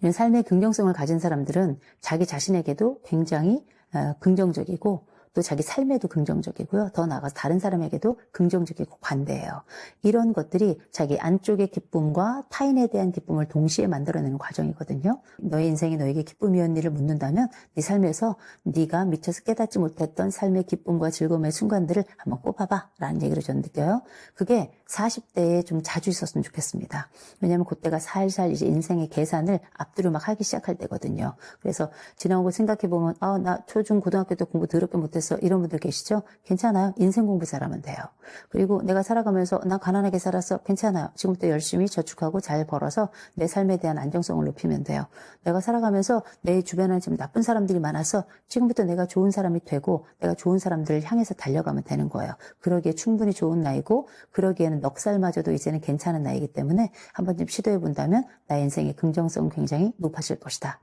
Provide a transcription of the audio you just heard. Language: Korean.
이런 삶의 긍정성을 가진 사람들은 자기 자신에게도 굉장히 어, 긍정적이고 또 자기 삶에도 긍정적이고요. 더 나아가서 다른 사람에게도 긍정적이고 관대해요. 이런 것들이 자기 안쪽의 기쁨과 타인에 대한 기쁨을 동시에 만들어내는 과정이거든요. 너의 인생이 너에게 기쁨이었니를 묻는다면 네 삶에서 네가 미처서 깨닫지 못했던 삶의 기쁨과 즐거움의 순간들을 한번 꼽아봐 라는 얘기를 저는 느껴요. 그게 40대에 좀 자주 있었으면 좋겠습니다. 왜냐하면 그때가 살살 이제 인생의 계산을 앞뒤로 막 하기 시작할 때거든요. 그래서 지나온 거 생각해보면 아, 나 초중 고등학교 때 공부 더럽게 못했 어 이런 분들 계시죠? 괜찮아요. 인생 공부 잘하면 돼요. 그리고 내가 살아가면서 나 가난하게 살았어. 괜찮아요. 지금부터 열심히 저축하고 잘 벌어서 내 삶에 대한 안정성을 높이면 돼요. 내가 살아가면서 내 주변에 좀 나쁜 사람들이 많아서 지금부터 내가 좋은 사람이 되고 내가 좋은 사람들을 향해서 달려가면 되는 거예요. 그러기에 충분히 좋은 나이고 그러기에는 넉살마저도 이제는 괜찮은 나이기 때문에 한번 좀 시도해 본다면 나의 인생의 긍정성은 굉장히 높아질 것이다.